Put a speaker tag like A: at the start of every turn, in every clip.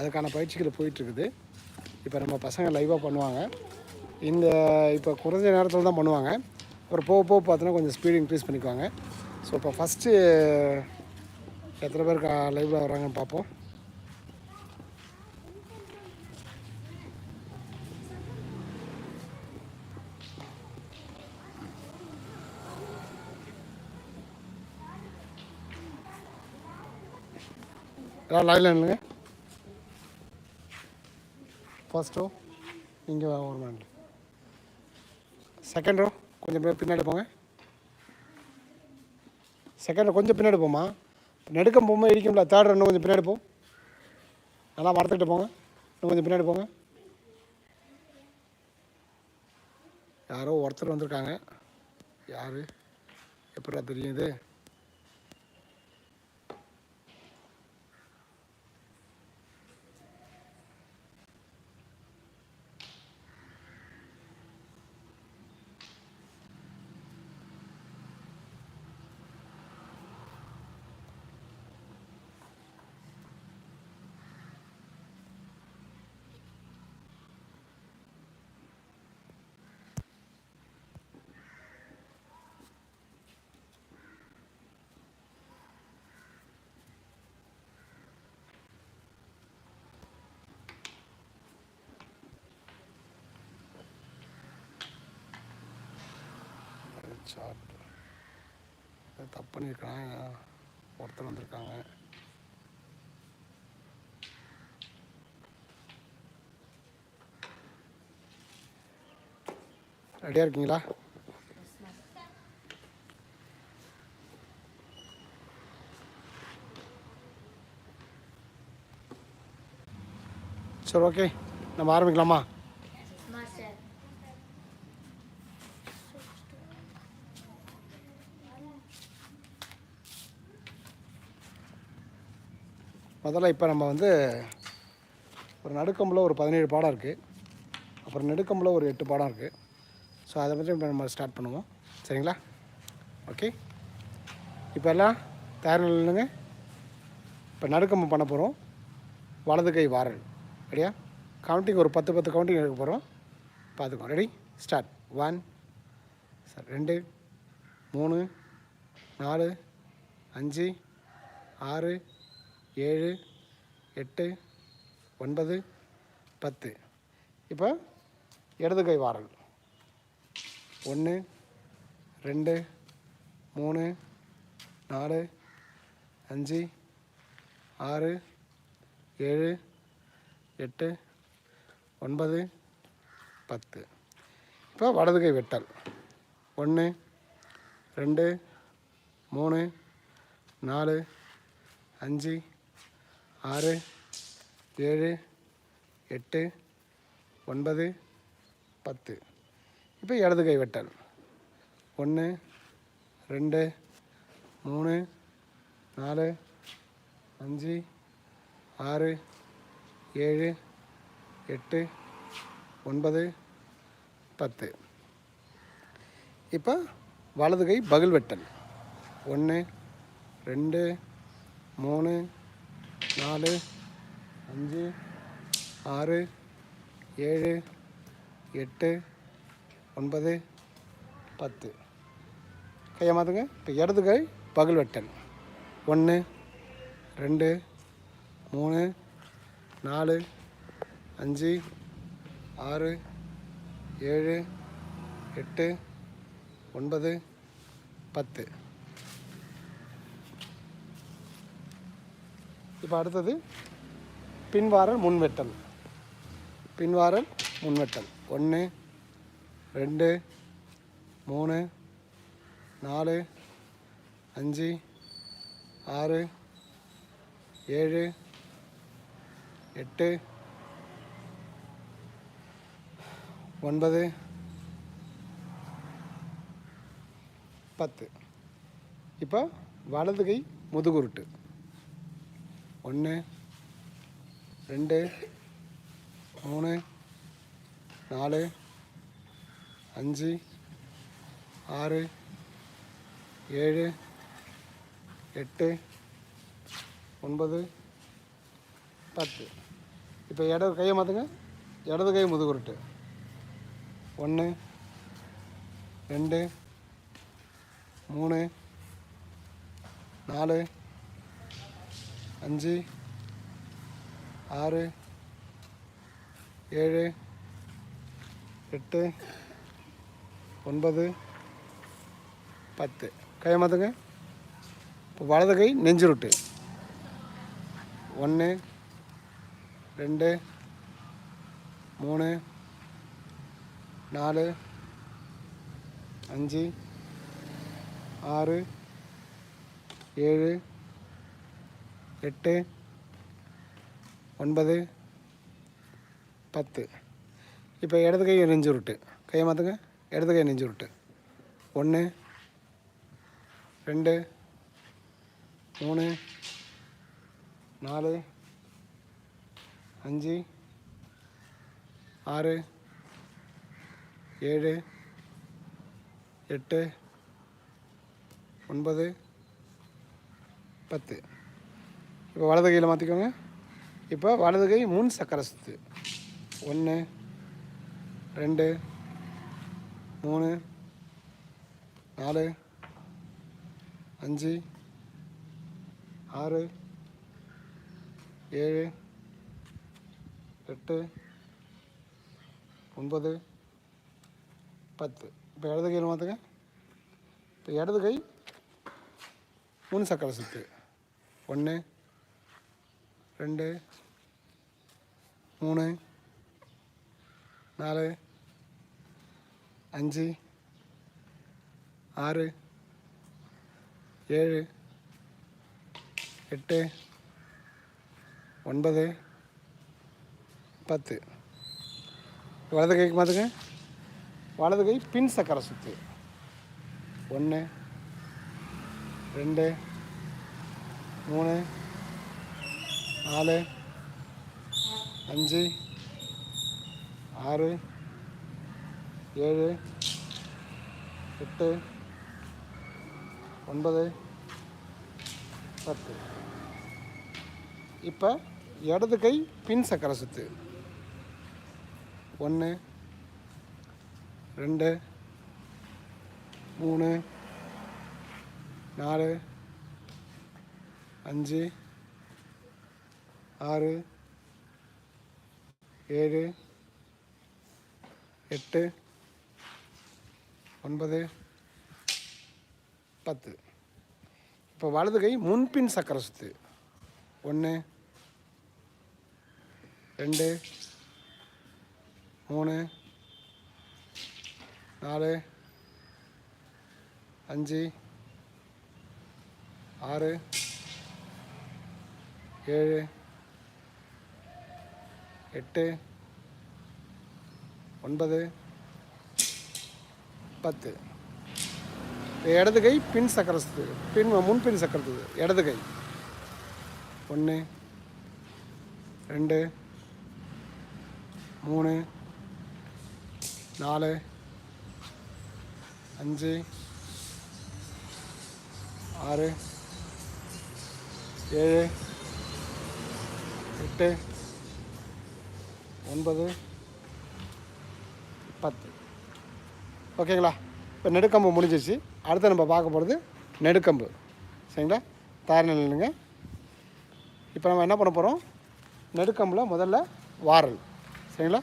A: அதுக்கான பயிற்சிகள் போயிட்டுருக்குது. இப்போ நம்ம பசங்க லைவாக பண்ணுவாங்க. இந்த இப்போ குறைஞ்ச நேரத்தில் தான் பண்ணுவாங்க. அப்புறம் போக போக பார்த்தோன்னா கொஞ்சம் ஸ்பீடு இன்க்ரீஸ் பண்ணிக்குவாங்க. ஸோ இப்போ ஃபஸ்ட்டு எத்தனை பேர் லைவில் வராங்கன்னு பார்ப்போம். எல்லாம் இல்லைங்க ஃபர்ஸ்ட் ரோ நீங்கள் ஒரு மேன் செகண்ட் ரோ கொஞ்சம் பின்னாடி போங்க. செகண்ட் ரோ கொஞ்சம் பின்னாடி போமா நெடுக்கம் போகும்போது இடிக்கும்ல தேர்ட் ரோ இன்னும் கொஞ்சம் பின்னாடி போ. நல்லா மறந்துக்கிட்டு போங்க. இன்னும் கொஞ்சம் பின்னாடி போங்க. யாரோ ஒருத்தர் வந்திருக்காங்க. யார்? எப்படா தெரியும் இது? சார்ட் தப்பு பண்ணியிருக்கான் ஒருத்தர் வந்திருக்காங்க. ரெடியாக இருக்கீங்களா? சரி ஓகே. நம்ம ஆரம்பிக்கலாமா? முதல்ல இப்போ நம்ம வந்து ஒரு நடுக்கம்பில் ஒரு பதினேழு பாடம் இருக்குது அப்புறம் நெடுக்கம்பில் ஒரு எட்டு பாடம் இருக்குது ஸோ அதை பற்றி இப்போ நம்ம ஸ்டார்ட் பண்ணுவோம். சரிங்களா? ஓகே இப்போ எல்லாம் தயார் இல்லைங்க இப்போ நடுக்கம்பு பண்ண போகிறோம் வலது கை வாரல். ரெடியா கவுண்டிங் ஒரு பத்து பத்து கவுண்டிங் எடுக்க போகிறோம் பார்த்துக்கோ ரெடி ஸ்டார்ட் ஒன் ரெண்டு. மூணு. நாலு. அஞ்சு. ஆறு. ஏழு எட்டு ஒன்பது பத்து. இப்போ இடது கை வாரல். ஒன்று ரெண்டு மூணு நாலு அஞ்சு ஆறு ஏழு எட்டு ஒன்பது பத்து. இப்போ வலது கை வெட்டல். ஒன்று ரெண்டு மூணு நாலு அஞ்சு ஆறு ஏழு எட்டு ஒன்பது பத்து. இப்போ இடது கை வெட்டல். ஒன்று ரெண்டு மூணு நாலு அஞ்சு ஆறு ஏழு எட்டு ஒன்பது பத்து. இப்போ வலது கை பகில் வெட்டல். ஒன்று ரெண்டு மூணு நாலு அஞ்சு ஆறு ஏழு எட்டு ஒன்பது பத்து. கையை மாற்றுங்க இப்போ இடது கை பகல் வெட்டன் ஒன்று ரெண்டு மூணு நாலு அஞ்சு ஆறு ஏழு எட்டு ஒன்பது பத்து. இப்போ அடுத்தது பின்வாரல் முன்வெட்டல். பின்வாரல் முன்வெட்டல். ஒன்று ரெண்டு மூணு நாலு அஞ்சு ஆறு ஏழு எட்டு ஒன்பது பத்து. இப்போ வலது கை முதுகுருட்டு. ஒன்று ரெண்டு மூணு நாலு அஞ்சு ஆறு ஏழு எட்டு ஒன்பது பத்து. இப்போ இடது கையை மாற்றுங்க இடது கை முதுகுருட்டு ஒன்று ரெண்டு மூணு நாலு அஞ்சு ஆறு ஏழு எட்டு ஒன்பது பத்து. கை மாற்றுங்க இப்போ வலது கை நெஞ்சுருட்டு ஒன்று ரெண்டு மூணு நாலு அஞ்சு ஆறு ஏழு எட்டு ஒன்பது பத்து. இப்போ இடது கை நெஞ்சு உருட்டு. கையை மாற்றுங்க இடது கை நெஞ்சு உருட்டு. ஒன்று ரெண்டு மூணு நாலு அஞ்சு ஆறு ஏழு எட்டு ஒன்பது பத்து. இப்போ வலது கையில் மாற்றிக்கோங்க இப்போ வலது கை முன் சக்கரை சுத்து. ஒன்று ரெண்டு மூணு நாலு அஞ்சு ஆறு ஏழு எட்டு ஒன்பது பத்து. இப்போ இடது கையில் மாற்றுங்க இப்போ இடது கை மூணு சக்கரை சுற்று ஒன்று ரெண்டு மூணு நாலு அஞ்சு ஆறு ஏழு எட்டு ஒன்பது பத்து. வலது கைக்கு மாற்றுங்க வலது கை பின் சக்கரை சுற்று ஒன்று ரெண்டு மூணு நாலு அஞ்சு ஆறு ஏழு எட்டு ஒன்பது பத்து. இப்போ இடது கை பின் சக்கரை சுற்று ஒன்று ரெண்டு மூணு நாலு அஞ்சு ஆறு ஏழு எட்டு ஒன்பது பத்து. இப்போ வலது கை முன்பின் சக்கர சுத்து. ஒன்று ரெண்டு மூணு நாலு அஞ்சு ஆறு ஏழு எட்டு ஒன்பது பத்து. இடது கை பின் சக்கரத்து பின் முன்பின் சக்கரத்து இடது கை. ஒன்று ரெண்டு மூணு நாலு அஞ்சு ஆறு ஏழு எட்டு ஒன்பது பத்து. ஓகேங்களா? இப்போ நெடுக்கம்பு முடிஞ்சிச்சு அடுத்து நம்ம பார்க்க போகிறது நெடுக்கம்பு. சரிங்களா? தயார் நிலைங்க இப்போ நம்ம என்ன பண்ண போகிறோம் நெடுக்கம்பில் முதல்ல வாரல். சரிங்களா?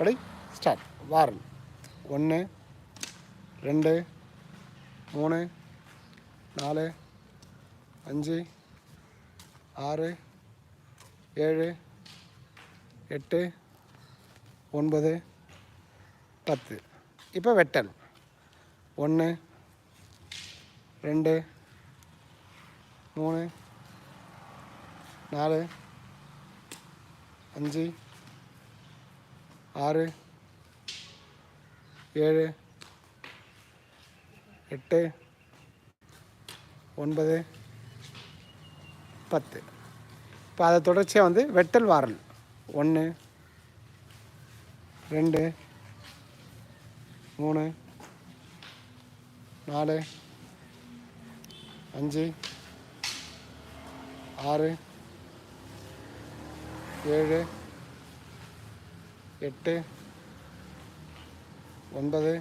A: ரெடி ஸ்டார்ட் வாரல். ஒன்று ரெண்டு மூணு நாலு அஞ்சு ஆறு ஏழு எட்டு ஒன்பது பத்து. இப்போ வெட்டல் ஒன்று ரெண்டு மூணு நாலு அஞ்சு ஆறு ஏழு எட்டு ஒன்பது பத்து. இப்போ அதை தொடர்ச்சியாக வந்து வெட்டல் வாரல் ஒன்று ரெண்டு மூணு நாலு அஞ்சு ஆறு ஏழு எட்டு ஒன்பது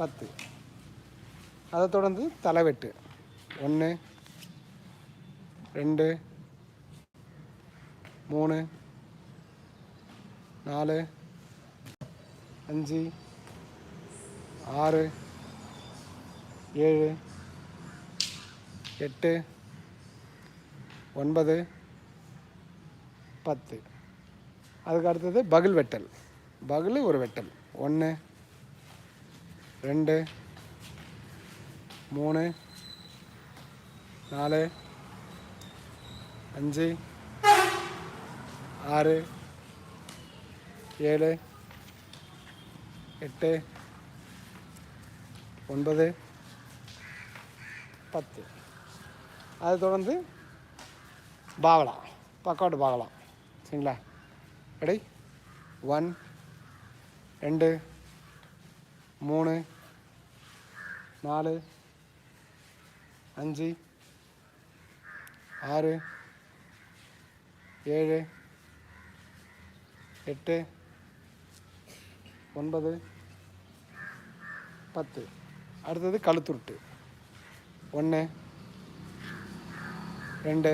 A: பத்து. அதை தொடர்ந்து தலைவெட்டு. ஒன்று ரெண்டு மூணு நாலு அஞ்சு ஆறு ஏழு எட்டு ஒன்பது பத்து. அதுக்கு அடுத்தது பகில் வெட்டல். பகில் ஒரு வெட்டல். ஒன்று ரெண்டு மூணு நாலு அஞ்சு ஆறு ஏழு எட்டு ஒன்பது பத்து. அதை தொடர்ந்து பாகலாம் பக்கவாட்டு பாகலாம் சரிங்களா? ரெடி? ஒன் ரெண்டு மூணு நாலு அஞ்சு ஆறு ஏழு எட்டு ஒன்பது பத்து. அடுத்தது கழுத்துருட்டு. ஒன்று ரெண்டு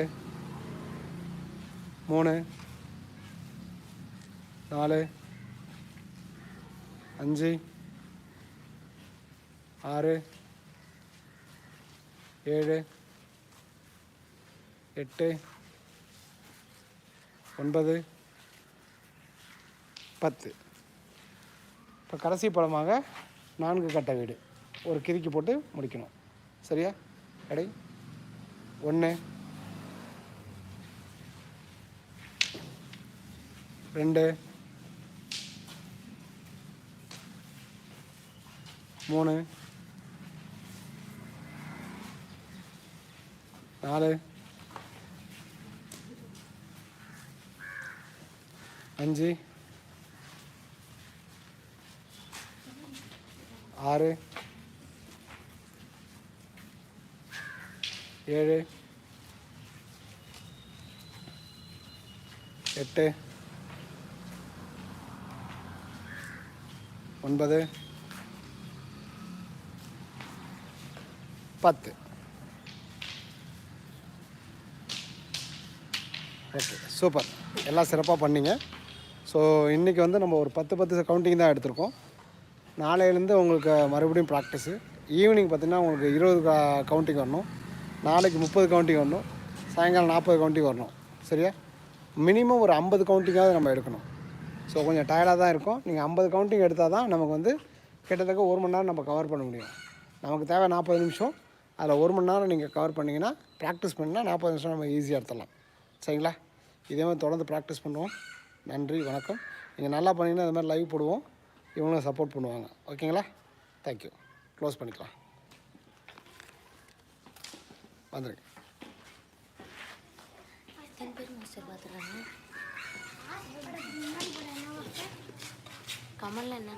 A: மூணு நாலு அஞ்சு ஆறு ஏழு எட்டு ஒன்பது பத்து. இப்போ கடைசி படமாக நான்கு கட்ட வீடு. ஒரு கிறுக்கி போட்டு முடிக்கணும். சரியா? எடை ஒன்று ரெண்டு மூணு நாலு அஞ்சு ஆறு. ஏழு. எட்டு. ஒன்பது. பத்து. Okay super. எல்லாம் சிறப்பாக பண்ணிங்க. ஸோ இன்றைக்கி வந்து நம்ம ஒரு பத்து பத்து கவுண்டிங் தான் எடுத்திருக்கோம். நாளையிலேருந்து உங்களுக்கு மறுபடியும் ப்ராக்டிஸு ஈவினிங் பார்த்தீங்கன்னா உங்களுக்கு இருபது கவுண்டிங் வரணும். நாளைக்கு முப்பது கவுண்டிங் வரணும். சாயங்காலம் நாற்பது கவுண்டிங் வரணும். சரியா? மினிமம் ஒரு ஐம்பது கவுண்டிங்காவது நம்ம எடுக்கணும். ஸோ கொஞ்சம் டயர்டாக தான் இருக்கும். நீங்கள் ஐம்பது கவுண்டிங் எடுத்தால் தான் நமக்கு வந்து கிட்டத்தட்ட ஒரு மணி நேரம் நம்ம கவர் பண்ண முடியும். நமக்கு தேவை நாற்பது நிமிஷம். அதில் ஒரு மணி நேரம் நீங்கள் கவர் பண்ணிங்கன்னா ப்ராக்டிஸ் பண்ணால் நாற்பது நிமிஷம் நம்ம ஈஸியாக எடுத்துடலாம். சரிங்களா? இதே மாதிரி தொடர்ந்து ப்ராக்டிஸ் பண்ணுவோம். நன்றி வணக்கம். நீங்கள் நல்லா பண்ணிங்கன்னா அது மாதிரி லைவ் போடுவோம். இவங்களும் சப்போர்ட் பண்ணுவாங்க. ஓகேங்களா தேங்க்யூ க்ளோஸ் பண்ணிக்கலாம். வந்துடுங்க
B: எத்தனை கமலில் என்ன